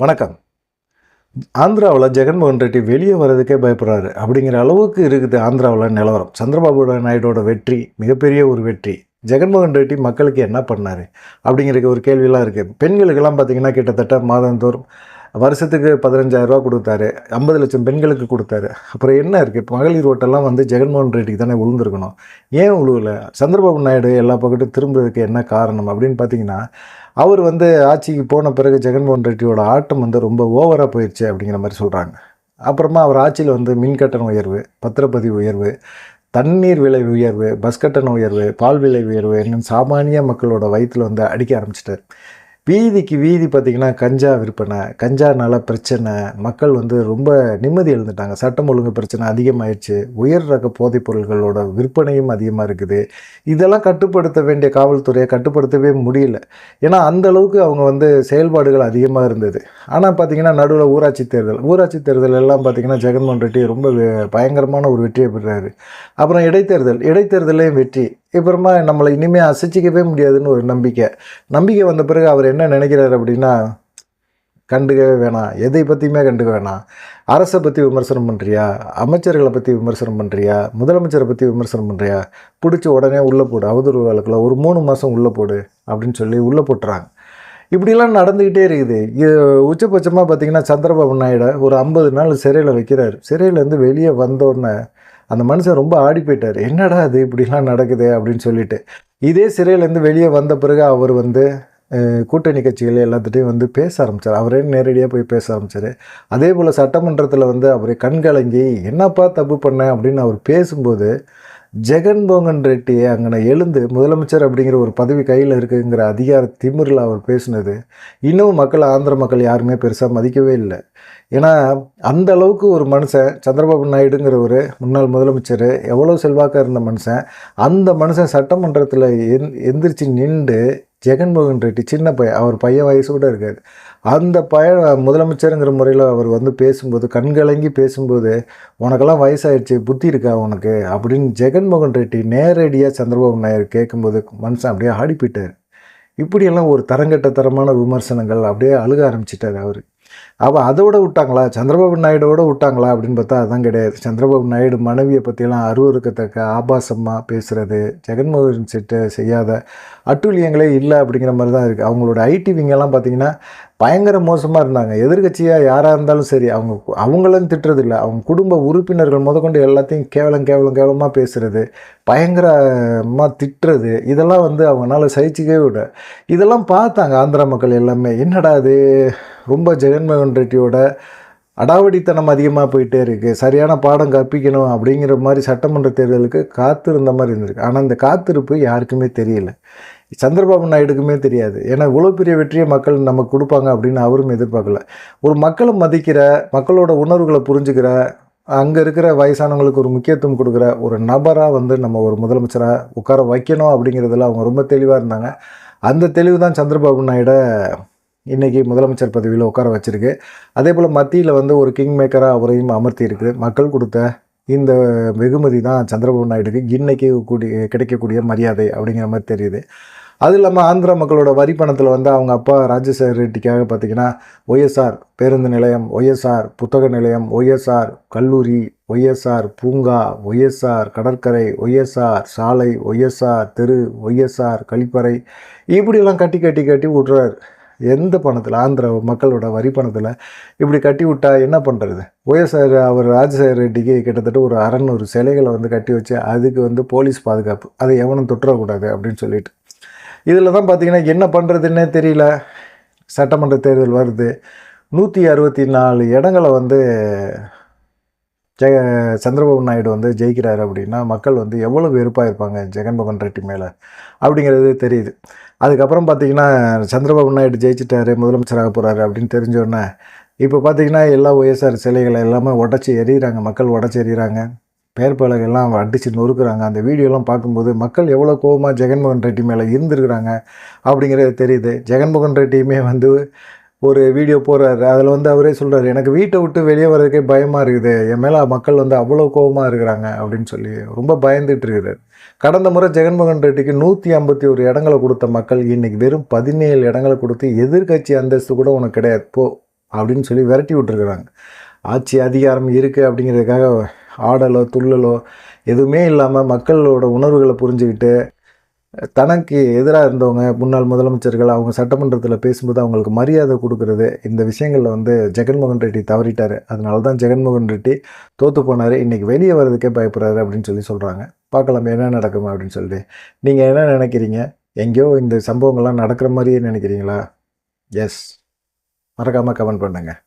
வணக்கம். ஆந்திராவில் ஜெகன்மோகன் ரெட்டி வெளியே வர்றதுக்கே பயப்படுறாரு. அப்படிங்கிற அளவுக்கு இருக்குது ஆந்திராவில் நிலவரம். சந்திரபாபு நாயுடோட வெற்றி மிகப்பெரிய ஒரு வெற்றி. ஜெகன்மோகன் ரெட்டி மக்களுக்கு என்ன பண்ணார்? அப்படிங்கிற ஒரு கேள்வியெல்லாம் இருக்குது பெண்களுக்கெல்லாம் பார்த்திங்கன்னா கிட்டத்தட்ட மாதந்தோறும் வருஷத்துக்கு பதினஞ்சாயிரரூவா கொடுத்தாரு. ஐம்பது லட்சம் பெண்களுக்கு கொடுத்தாரு. அப்புறம் என்ன இருக்குது மகளிர் ஓட்டெல்லாம் வந்து ஜெகன்மோகன் ரெட்டிக்கு தானே விழுந்திருக்கணும் ஏன் உழுவல? சந்திரபாபு நாயுடு எல்லா பக்கட்டும் திரும்புறதுக்கு என்ன காரணம்? அப்படின்னு பார்த்தீங்கன்னா அவர் வந்து ஆட்சிக்கு போன பிறகு ஜெகன்மோகன் ரெட்டியோட ஆட்டம் வந்து ரொம்ப ஓவராக போயிடுச்சு அப்படிங்கிற மாதிரி சொல்கிறாங்க அப்புறமா அவர் ஆட்சியில் வந்து மின் கட்டண உயர்வு பத்திரப்பதிவு உயர்வு தண்ணீர் விலை உயர்வு பஸ் கட்டண உயர்வு பால் விலை உயர்வு இன்னும் சாமானிய மக்களோட வயிற்றில் வந்து அடிக்க ஆரம்பிச்சிட்டார். வீதிக்கு வீதி பார்த்திங்கன்னா கஞ்சா விற்பனை கஞ்சானால பிரச்சனை மக்கள் வந்து ரொம்ப நிம்மதி எழுந்துட்டாங்க சட்டம் ஒழுங்கு பிரச்சனை அதிகமாகிடுச்சு உயர் ரக போதைப் பொருள்களோட விற்பனையும் அதிகமாக இருக்குது. இதெல்லாம் கட்டுப்படுத்த வேண்டிய காவல்துறையை கட்டுப்படுத்தவே முடியல. ஏன்னா அந்த அளவுக்கு அவங்க வந்து செயல்பாடுகள் அதிகமாக இருந்தது. ஆனால் பார்த்திங்கன்னா நடுவில் ஊராட்சி தேர்தல். ஊராட்சி தேர்தல் எல்லாம் பார்த்தீங்கன்னா ஜெகன்மோகன் ரெட்டி ரொம்ப பயங்கரமான ஒரு வெற்றியை பெறாரு அப்புறம் இடைத்தேர்தல். இடைத்தேர்தலையும் வெற்றி. அப்புறமா நம்மளை இனிமேல் அசைச்சிக்கவே முடியாதுன்னு ஒரு நம்பிக்கை. நம்பிக்கை வந்த பிறகு அவர் என்ன நினைக்கிறாரு அப்படின்னா கண்டுக்கவே வேணாம். எதை பற்றியுமே கண்டுக்க வேணாம். அரசை பற்றி விமர்சனம் பண்ணுறியா அமைச்சர்களை பற்றி விமர்சனம் பண்ணுறியா முதலமைச்சரை பற்றி விமர்சனம் பண்ணுறியா பிடிச்ச உடனே உள்ளே போடு. அவதூறு வழக்கில் ஒரு மூணு மாதம் உள்ளே போடு அப்படின்னு சொல்லி உள்ளே போட்டுறாங்க. இப்படிலாம் நடந்துக்கிட்டே இருக்குது. இது உச்சபட்சமாக பார்த்தீங்கன்னா சந்திரபாபு நாயுடு ஒரு ஐம்பது நாள் சிறையில் வைக்கிறார். சிறையிலேருந்து வெளியே வந்தோடனே அந்த மனுஷன் ரொம்ப ஆடி போயிட்டார். என்னடா இது? இப்படிலாம் நடக்குது? அப்படின்னு சொல்லிட்டு. இதே சிறையிலேருந்து வெளியே வந்த பிறகு அவர் வந்து கூட்டணி கட்சிகள் எல்லாத்துட்டையும் வந்து பேச ஆரம்பித்தார் அவரே நேரடியாக போய் பேச ஆரம்பித்தார் அதே போல் சட்டமன்றத்தில் வந்து அவரை கண்கலங்கி என்னப்பா தப்பு பண்ணேன் அப்படின்னு அவர் பேசும்போது ஜெகன்மோகன் ரெட்டி அங்கே எழுந்து முதலமைச்சர் அப்படிங்கிற ஒரு பதவி கையில் இருக்குங்கிற அதிகார திமிரில் அவர் பேசினது இன்னும் மக்கள் ஆந்திர மக்கள் யாருமே பெருசாக மதிக்கவே இல்லை. ஏன்னா அந்த அளவுக்கு ஒரு மனுஷன் சந்திரபாபு நாயுடுங்கிற ஒரு முன்னாள் முதலமைச்சர் எவ்வளோ செல்வாக்காக இருந்த மனுஷன் அந்த மனுஷன் சட்டமன்றத்தில் எந் எந்திரிச்சு நின்று ஜெகன்மோகன் ரெட்டி சின்ன பையன். அவர் பையன் வயசு கூட இருக்காது. அந்த பையன் முதலமைச்சருங்கிற முறையில் அவர் வந்து பேசும்போது கண்கலங்கி பேசும்போது உனக்கெல்லாம் வயசாயிடுச்சு புத்தி இருக்கா உனக்கு? அப்படின்னு ஜெகன்மோகன் ரெட்டி நேரடியாக சந்திரபாபு நாயர் கேட்கும்போது மனுஷன் அப்படியே ஆடி போயிட்டார் இப்படியெல்லாம் ஒரு தரங்கட்ட தரமான விமர்சனங்கள் அப்படியே அழுக ஆரம்பிச்சிட்டார் அவர். அப்போ அதோட விட்டாங்களா? சந்திரபாபு நாயுடோட விட்டாங்களா அப்படின்னு பார்த்தா அதான் கிடையாது. சந்திரபாபு நாயுடு மனைவியை பற்றியெல்லாம் அருவருக்கத்தக்க ஆபாசமாக பேசுகிறது ஜெகன்மோகன் செட்டு செய்யாத அட்டூழியங்களே இல்லை அப்படிங்கிற மாதிரி தான் இருக்குது அவங்களோட ஐடி விங்கெல்லாம் பார்த்தீங்கன்னா பயங்கர மோசமாக இருந்தாங்க. எதிர்கட்சியாக யாராக இருந்தாலும் சரி அவங்க அவங்களும் திட்டுறதில்லை. அவங்க குடும்ப உறுப்பினர்கள் முதற்கொண்டு எல்லாத்தையும் கேவலம் கேவலம் கேவலமாக பேசுகிறது பயங்கரமாக திட்டுறது இதெல்லாம் வந்து அவங்களால சகிச்சிக்கவே விட இதெல்லாம் பார்த்தாங்க ஆந்திரா மக்கள் எல்லாமே. என்னடா இது? ரொம்ப ஜெகன்மோகன் ரெட்டியோட அடாவடித்தனம் அதிகமாக போயிட்டே இருக்குது சரியான பாடம் கற்பிக்கணும் அப்படிங்கிற மாதிரி சட்டமன்ற தேர்தலுக்கு காத்திருந்த மாதிரி இருந்திருக்கு. ஆனால் இந்த காத்திருப்பு யாருக்குமே தெரியல. சந்திரபாபு நாயுடுக்குமே தெரியாது. ஏன்னா இவ்வளோ பெரிய வெற்றியை மக்கள் நமக்கு கொடுப்பாங்க அப்படின்னு அவரும் எதிர்பார்க்கல. ஒரு மக்களை மதிக்கிற மக்களோட உணர்வுகளை புரிஞ்சுக்கிற அங்கே இருக்கிற வயசானவங்களுக்கு ஒரு முக்கியத்துவம் கொடுக்குற ஒரு நபராக வந்து நம்ம ஒரு முதலமைச்சராக உட்கார வைக்கணும் அப்படிங்கிறதுல அவங்க ரொம்ப தெளிவாக இருந்தாங்க. அந்த தெளிவு தான் சந்திரபாபு நாயுட இன்றைக்கி முதலமைச்சர் பதவியில் உட்கார வச்சுருக்கு. அதே போல் மத்தியில் வந்து ஒரு கிங் மேக்கராக அவரையும் அமர்த்தி இருக்குது மக்கள் கொடுத்த இந்த வெகுமதி தான் சந்திரபாபு நாயுடுக்கு இன்னைக்கு கூடிய கிடைக்கக்கூடிய மரியாதை அப்படிங்கிற மாதிரி தெரியுது. அது இல்லாமல் ஆந்திரா மக்களோட வரி பணத்தில் வந்து அவங்க அப்பா ராஜசேகர் ரெட்டிக்காக பார்த்தீங்கன்னா ஒய்எஸ்ஆர் பேருந்து நிலையம் ஒய்எஸ்ஆர் புத்தக நிலையம் ஒய்எஸ்ஆர் கல்லூரி ஒய்எஸ்ஆர் பூங்கா ஒய்எஸ்ஆர் கடற்கரை ஒய்எஸ்ஆர் சாலை ஒய்எஸ்ஆர் தெரு ஒய்எஸ்ஆர் கழிப்பறை இப்படியெல்லாம் கட்டி கட்டி கட்டி விட்றாரு எந்த பணத்தில் ஆந்திர மக்களோட வரி பணத்தில் இப்படி கட்டி விட்டா என்ன பண்ணுறது ஒய்எஸ்ஆர் அவர் ராஜசேகர் ரெட்டிக்கு கிட்டத்தட்ட ஒரு அறநூறு சிலைகளை வந்து கட்டி வச்சு அதுக்கு வந்து போலீஸ் பாதுகாப்பு. அதை எவனும் தொற்றக்கூடாது அப்படின்னு சொல்லிட்டு. இதில் தான் பார்த்தீங்கன்னா என்ன பண்ணுறதுன்னே தெரியல. சட்டமன்ற தேர்தல் வருது. நூற்றி அறுபத்தி நாலு இடங்களை வந்து ஜெக சந்திரபாபு நாயுடு வந்து ஜெயிக்கிறாரு அப்படின்னா மக்கள் வந்து எவ்வளோ வெறுப்பாக இருப்பாங்க ஜெகன்மோகன் ரெட்டி மேலே அப்படிங்கிறது தெரியுது. அதுக்கப்புறம் பார்த்தீங்கன்னா சந்திரபாபு நாயுடு ஜெயிச்சிட்டாரு முதலமைச்சராக போகிறாரு அப்படின்னு தெரிஞ்சோடனே இப்போ பார்த்தீங்கன்னா எல்லா ஒய்எஸ்ஆர் சிலைகளை எல்லாமே உடச்சி எறிகிறாங்க மக்கள் உடச்சி எறிகிறாங்க பெயர் பலகைலாம் அடித்து நொறுக்குறாங்க. அந்த வீடியோலாம் பார்க்கும்போது மக்கள் எவ்வளோ கோவமாக ஜெகன்மோகன் ரெட்டி மேலே இருந்திருக்கிறாங்க அப்படிங்கிறது தெரியுது. ஜெகன்மோகன் ரெட்டியுமே வந்து ஒரு வீடியோ போடுறாரு. அதில் வந்து அவரே சொல்கிறாரு எனக்கு வீட்டை விட்டு வெளியே வர்றதுக்கே பயமாக இருக்குது. என் மேலே மக்கள் வந்து அவ்வளோ கோவமாக இருக்கிறாங்க. அப்படின்னு சொல்லி ரொம்ப பயந்துட்டு இருக்கிறார். கடந்த முறை ஜெகன்மோகன் ரெட்டிக்கு நூற்றி ஐம்பத்தி ஒரு இடங்களை கொடுத்த மக்கள் இன்றைக்கி வெறும் பதினேழு இடங்களை கொடுத்து எதிர்க்கட்சி அந்தஸ்து கூட உனக்கு கிடையாது போ அப்படின்னு சொல்லி விரட்டி விட்டுருக்குறாங்க. ஆட்சி அதிகாரம் இருக்குது அப்படிங்கிறதுக்காக ஆடலோ துள்ளலோ எதுவுமே இல்லாமல் மக்களோட உணர்வுகளை புரிஞ்சுக்கிட்டு தனக்கு எதிராக இருந்தவங்க முன்னாள் முதலமைச்சர்கள் அவங்க சட்டமன்றத்தில் பேசும்போது அவங்களுக்கு மரியாதை கொடுக்கறது இந்த விஷயங்களில் வந்து ஜெகன்மோகன் ரெட்டி தவறிட்டார். அதனால தான் ஜெகன்மோகன் ரெட்டி தோற்று போனார். இன்றைக்கி வெளியே வர்றதுக்கே பயப்படுறாரு அப்படின்னு சொல்லி சொல்கிறாங்க பார்க்கலாம் என்ன நடக்கும் அப்படின்னு சொல்லிட்டு. நீங்கள் என்ன நினைக்கிறீங்க? எங்கேயோ இந்த சம்பவங்கள்லாம் நடக்கிற மாதிரியே நினைக்கிறீங்களா? எஸ் மறக்காமல் கமெண்ட் பண்ணுங்கள்